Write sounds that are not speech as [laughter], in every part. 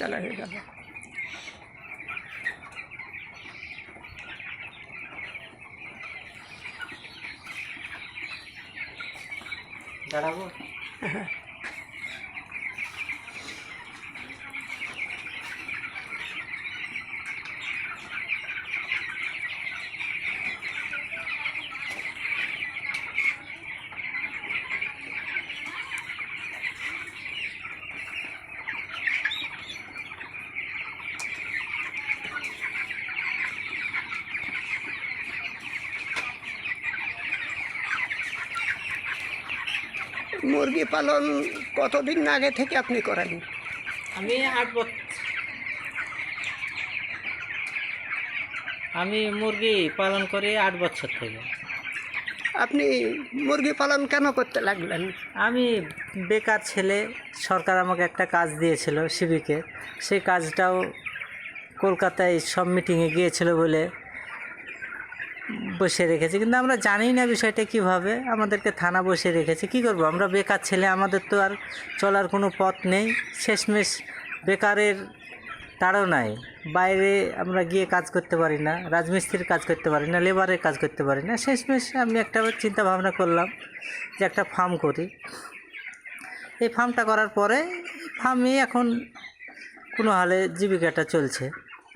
अच्छा लगेगा। डरा [laughs] মুরগি পালন কতদিন আগে থেকে আপনি করেন? আমি আট বছর আমি মুরগি পালন করি আট বছর থেকে। আপনি মুরগি পালন কেন করতে লাগলেন? আমি বেকার ছেলে সরকার আমাকে একটা কাজ দিয়েছিল সিভিকে সেই কাজটাও কলকাতায় সব মিটিংয়ে গিয়েছিল বলে বসে রেখেছে, কিন্তু আমরা জানি না বিষয়টা কীভাবে। আমাদেরকে থানা বসে রেখেছে। কি করব? আমরা বেকার ছেলে, আমাদের তো আর চলার কোনো পথ নেই। শেষমেশ বেকারের তাড়ও নাই। বাইরে আমরা গিয়ে কাজ করতে পারি না, রাজমিস্ত্রির কাজ করতে পারি না, লেবারের কাজ করতে পারি না। শেষমেশ আমি একটা চিন্তা ভাবনা করলাম যে একটা ফার্ম করি। এই ফার্মটা করার পরে ফার্মে এখন কোনো হালে জীবিকাটা চলছে।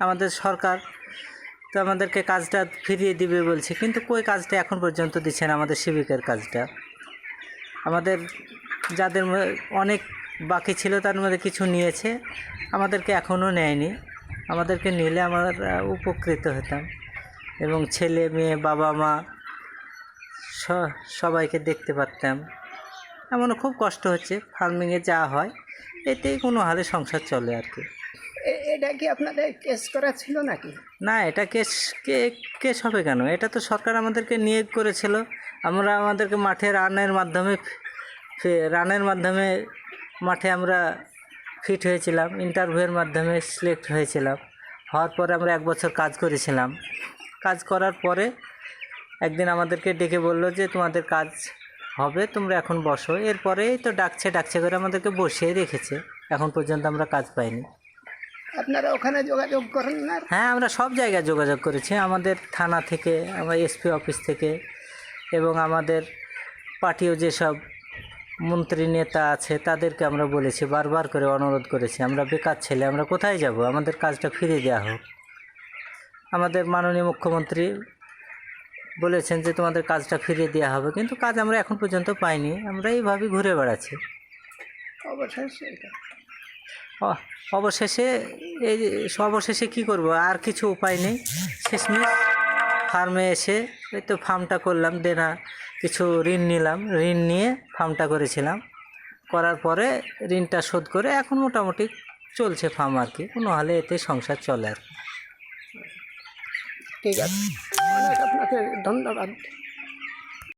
আমাদের সরকার তো আমাদেরকে কাজটা ফিরিয়ে দিবে বলছে। কিন্তু কই কাজটা এখন পর্যন্ত দিচ্ছে না আমাদের শিবিকের কাজটা? আমাদের যাদের অনেক বাকি ছিল তার মধ্যে কিছু নিয়েছে, আমাদেরকে এখনও নেয়নি। আমাদেরকে নিলে আমরা উপকৃত হতাম। এবং ছেলে, মেয়ে, বাবা, মা সবাইকে দেখতে পারতাম। এমনও খুব কষ্ট হচ্ছে ফার্মিংয়ে যা হয়, এতেই কোনো হালে সংসার চলে আর কি। এটা কি আপনাদের কেস করা ছিল নাকি? না, এটা কেস কে, কেস হবে কেন? এটা তো সরকার আমাদেরকে নিয়োগ করেছিল। আমরা আমাদেরকে মাঠে রানের মাধ্যমে রানের মাধ্যমে মাঠে আমরা ফিট হয়েছিলাম, ইন্টারভিউয়ের মাধ্যমে সিলেক্ট হয়েছিলাম। হওয়ার পরে আমরা এক বছর কাজ করেছিলাম। কাজ করার পরে একদিন আমাদেরকে ডেকে বলল যে, তোমাদের কাজ হবে, তোমরা এখন বসো। এরপরেই তো ডাকছে ডাকছে করে আমাদেরকে বসিয়ে রেখেছে। এখন পর্যন্ত আমরা কাজ পাইনি। আপনারা ওখানে যোগাযোগ করেন না? হ্যাঁ আমরা সব জায়গায় যোগাযোগ করেছি। আমাদের থানা থেকে আমার এসপি অফিস থেকে এবং আমাদের পার্টিও যেসব মন্ত্রী নেতা আছে তাদেরকে আমরা বলেছি বারবার করে অনুরোধ করেছি আমরা বেকার ছেলে আমরা কোথায় যাব? আমাদের কাজটা ফিরিয়ে দেওয়া হোক। আমাদের মাননীয় মুখ্যমন্ত্রী বলেছেন যে তোমাদের কাজটা ফিরিয়ে দেওয়া হবে কিন্তু কাজ আমরা এখন পর্যন্ত পাইনি। আমরা এইভাবেই ঘুরে বেড়াচ্ছি। অবশ্যই অবশেষে এই অবশেষে কি করব? আর কিছু উপায় নেই। শেষমেশ ফার্মে এসে এই তো ফার্মটা করলাম দেনা কিছু ঋণ নিলাম। ঋণ নিয়ে ফার্মটা করেছিলাম। করার পরে ঋণটা শোধ করে এখন মোটামুটি চলছে ফার্ম আর কি। কোনো হালে এতে সংসার চলে আর কি। ঠিক আছে। অনেক আপনাকে ধন্যবাদ।